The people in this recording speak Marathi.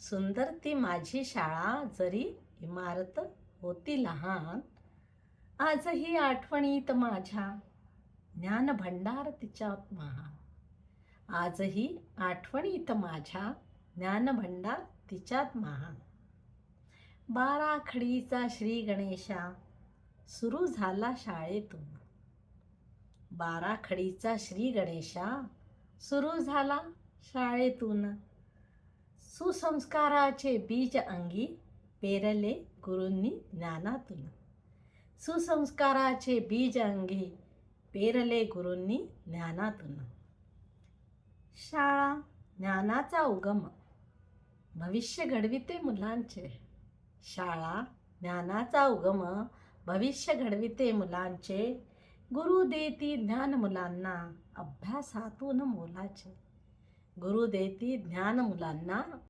सुंदर ती माझी शाळा जरी इमारत होती लहान आजही आठवणीत माझ्या ज्ञानभंडार तिच्यात महान आजही आठवणीत माझ्या ज्ञानभंडार तिच्यात महान बारा खडीचा श्री गणेशा सुरू झाला शाळेतून. बारा खडीचा श्री गणेशा सुरू झाला शाळेतून. सुसंस्काराचे बीज अंगी पेरले गुरूंनी ज्ञानातून. सुसंस्काराचे बीज अंगी पेरले गुरूंनी ज्ञानातून. शाळा ज्ञानाचा उगम. भविष्य घडविते मुलांचे. शाळा ज्ञानाचा उगम. भविष्य घडविते मुलांचे. गुरु देती ज्ञान मुलांना अभ्यासातून मोलाचे. गुरु देती ज्ञान मुलांना